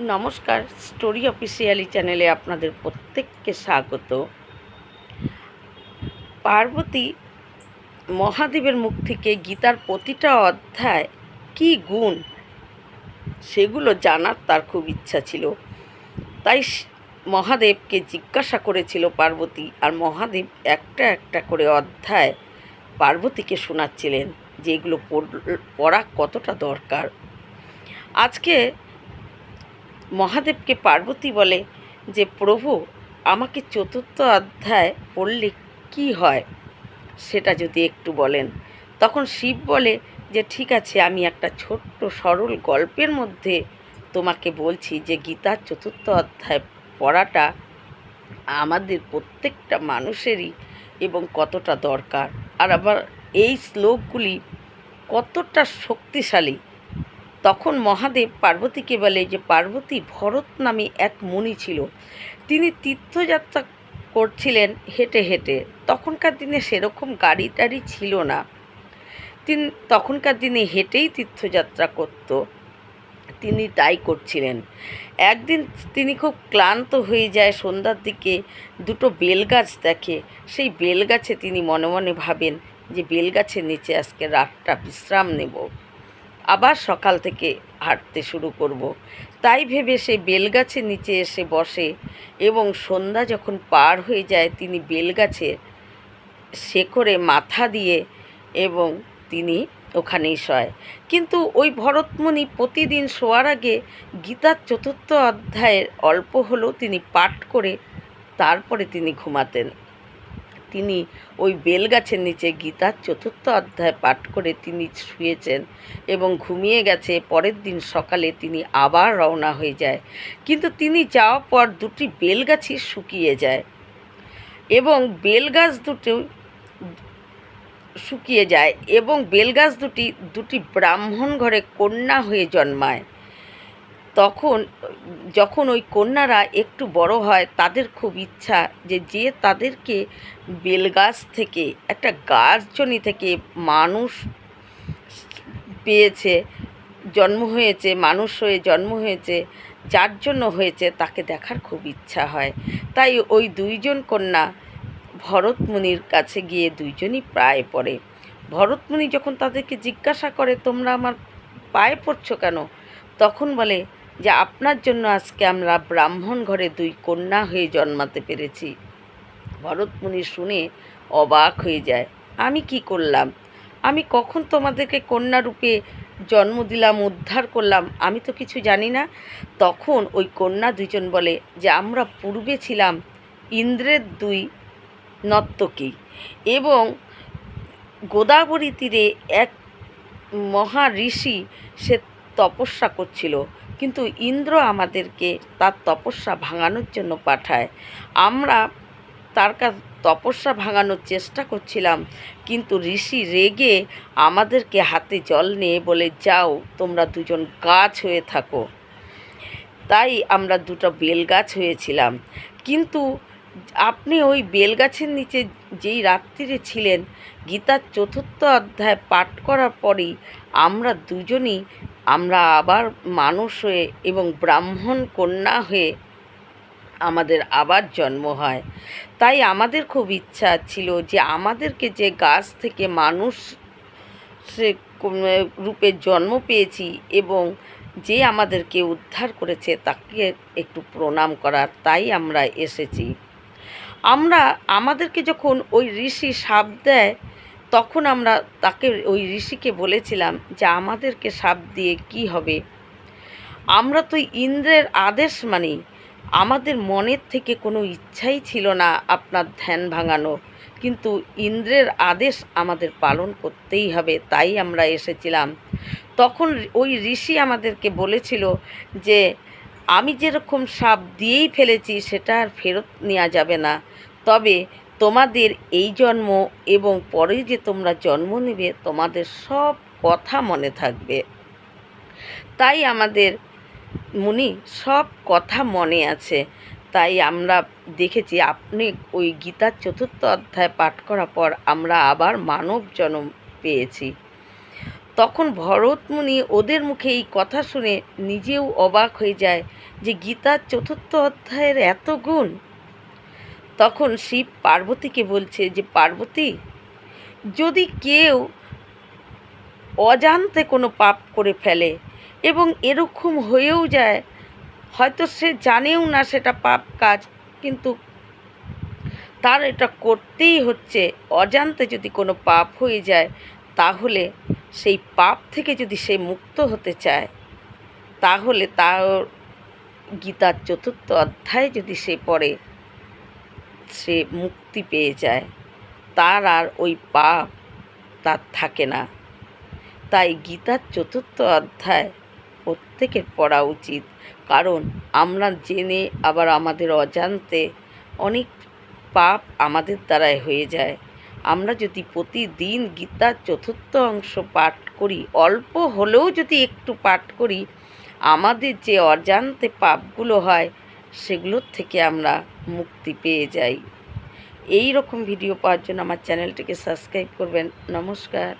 নমস্কার, story officially চ্যানেলে আপনাদের প্রত্যেককে স্বাগত। পার্বতী মহাদেবের মুখ থেকে গীতার প্রতিটা অধ্যায় কি গুণ? সেগুলো জানার তার খুব ইচ্ছা ছিল। তাই মহাদেবকে জিজ্ঞাসা করেছিল পার্বতী, আর মহাদেব একটা একটা করে অধ্যায় পার্বতীকে শোনাচ্ছিলেন যে এগুলো পড়- পড়া কতটা দরকার। আজকে মহাদেবকে পার্বতী বলে যে, প্রভু, আমাকে চতুর্থ অধ্যায় পড়লে কি হয়? সেটা যদি একটু বলেন। তখন শিব বলে যে, ঠিক আছে, আমি একটা ছোট্ট সরল গল্পের মধ্যে তোমাকে বলছি যে, গীতার চতুর্থ অধ্যায় পড়াটা আমাদের প্রত্যেকটা মানুষেরই এবং কতটা দরকার। আর আবার এই শ্লোকগুলি কতটা শক্তিশালী তখন মহাদেব পার্বতীকে বলে যে, পার্বতী, ভরত নামে এক মুনি ছিল। তিনি তীর্থযাত্রা করছিলেন হেঁটে হেঁটে। তখনকার দিনে সেরকম গাড়ি টাড়ি ছিল না। তিনি, তখনকার দিনে হেঁটেই তীর্থযাত্রা করত। তিনি তাই করছিলেন। একদিন তিনি খুব ক্লান্ত হয়ে যায়, সন্ধ্যার দিকে দুটো বেলগাছ দেখে। সেই বেলগাছে তিনি মনে মনে ভাবেন যে, বেলগাছের নিচে আজকে রাতটা বিশ্রাম নেব। আবার সকাল থেকে হাঁটতে শুরু করব। তাই ভেবে সে বেলগাছের নিচে এসে বসে এবং সন্ধ্যা যখন পার হয়ে যায়, তিনি বেলগাছের শেকড়ে মাথা দিয়ে এবং তিনি ওখানেই শয় কিন্তু ওই ভরতমণি প্রতিদিন শোয়ার আগে গীতার চতুর্থ অধ্যায়ের অল্প হলেও তিনি পাঠ করে তারপরে তিনি ঘুমাতেন তিনি ওই বেলগাছের নিচে গীতার চতুর্থ অধ্যায় পাঠ করে তিনি শুয়েছেন এবং ঘুমিয়ে গেছে। পরের দিন সকালে তিনি আবার রওনা হয়ে যায়। কিন্তু তিনি যাওয়ার পর দুটি বেলগাছই শুকিয়ে যায় এবং বেলগাছ দুটো শুকিয়ে যায় এবং বেলগাছ দুটি দুটি ব্রাহ্মণ ঘরে কন্যা হয়ে জন্মায়। তখন, যখন ওই কন্যারা একটু বড় হয়, তাদের খুব ইচ্ছা যে যে তাদেরকে বেলগাছ থেকে, একটা গাছজনি থেকে মানুষ পেয়েছে, জন্ম হয়েছে, মানুষ হয়ে জন্ম হয়েছে, যার জন্য হয়েছে, তাকে দেখার খুব ইচ্ছা হয়। তাই ওই দুইজন কন্যা ভরতমুনির কাছে গিয়ে দুইজনই প্রায় পড়ে। ভরতমুনি যখন তাদেরকে জিজ্ঞাসা করে, তোমরা আমার পায়ে পড়ছো কেন? তখন বলে যে আপনার জন্য আজকে আমরা ব্রাহ্মণ ঘরে দুই কন্যা হয়ে জন্মাতে পেরেছি। ভরতমুনি শুনে অবাক হয়ে যায়। আমি কি করলাম? আমি কখন তোমাদেরকে কন্যা রূপে জন্ম দিলাম, উদ্ধার করলাম, আমি তো কিছু জানি না। তখন ওই কন্যা দুজন বলে, যে আমরা পূর্বে ছিলাম ইন্দ্রের দুই নর্তকী এবং গোদাবরী তীরে এক মহা ঋষি সে তপস্যা করছিল। কিন্তু ইন্দ্র আমাদেরকে তার তপস্যা ভাঙানোর জন্য পাঠায়। আমরা তার কাছ তপস্যা ভাঙানোর চেষ্টা করছিলাম, কিন্তু ঋষি রেগে আমাদেরকে হাতে জল নিয়ে বলে, যাও, তোমরা দুজন গাছ হয়ে থাকো। তাই আমরা দুটো বেলগাছ হয়েছিলাম। কিন্তু আপনি ওই বেলগাছের নিচে যেই রাত্রিরে ছিলেন, গীতার চতুর্থ অধ্যায় পাঠ করার পরেই আমরা দুজনই, আমরা আবার মানুষ হয়ে এবং ব্রাহ্মণ কন্যা হয়ে আমাদের আবার জন্ম হয়। তাই আমাদের খুব ইচ্ছা ছিল যে আমাদেরকে যে গাছ থেকে মানুষ সে রূপে জন্ম পেয়েছি এবং যে আমাদেরকে উদ্ধার করেছে তাকে একটু প্রণাম করার, তাই আমরা এসেছি। আমরা, আমাদেরকে যখন ওই ঋষি সাপ দেয়, তখন আমরা তাকে, ওই ঋষিকে বলেছিলাম যে আমাদেরকে সাপ দিয়ে কি হবে। আমরা তো ইন্দ্রের আদেশ মানি। আমাদের মনের থেকে কোনো ইচ্ছাই ছিল না আপনার ধ্যান ভাঙানো। কিন্তু ইন্দ্রের আদেশ আমাদের পালন করতেই হবে, তাই আমরা এসেছিলাম। তখন ওই ঋষি আমাদেরকে বলেছিল যে, আমি যেরকম সাপ দিয়েই ফেলেছি, সেটা আর ফেরত নেওয়া যাবে না। তবে তোমাদের এই জন্ম এবং পরে যে তোমরা জন্ম নেবে, তোমাদের সব কথা মনে থাকবে। তাই আমাদের মুনি সব কথা মনে আছে। তাই আমরা দেখেছি আপনি ওই গীতার চতুর্থ অধ্যায় পাঠ করার পর আমরা আবার মানব জন্ম পেয়েছি। তখন ভরতমুনি ওদের মুখে এই কথা শুনে নিজেও অবাক হয়ে যায় যে গীতার চতুর্থ অধ্যায়ের এত গুণ। তখন শিব পার্বতীকে বলছে যে, পার্বতী, যদি কেউ অজান্তে কোনো পাপ করে ফেলে এবং এরকম হয়েও যায়, হয়তো সে জানেও না সেটা পাপ কাজ, কিন্তু তার এটা করতেই হচ্ছে। অজান্তে যদি কোনো পাপ হয়ে যায়, তাহলে সেই পাপ থেকে যদি সে মুক্ত হতে চায়, তাহলে তার গীতার চতুর্থ অধ্যায় যদি সে পড়ে সে মুক্তি পেয়ে যায়, তার আর ওই পাপ তার থাকে না। তাই গীতার চতুর্থ অধ্যায় প্রত্যেকের পড়া উচিত, কারণ আমরা জেনে আবার আমাদের অজান্তে অনেক পাপ আমাদের দ্বারাই হয়ে যায়। আমরা যদি প্রতিদিন গীতার চতুর্থ অংশ পাঠ করি, অল্প হলেও যদি একটু পাঠ করি, আমাদের যে অজান্তে পাপগুলো হয় সেগুলোর থেকে আমরা মুক্তি পেয়ে যাই। এই রকম ভিডিও পাওয়ার জন্য আমার চ্যানেলটিকে সাবস্ক্রাইব করবেন। নমস্কার।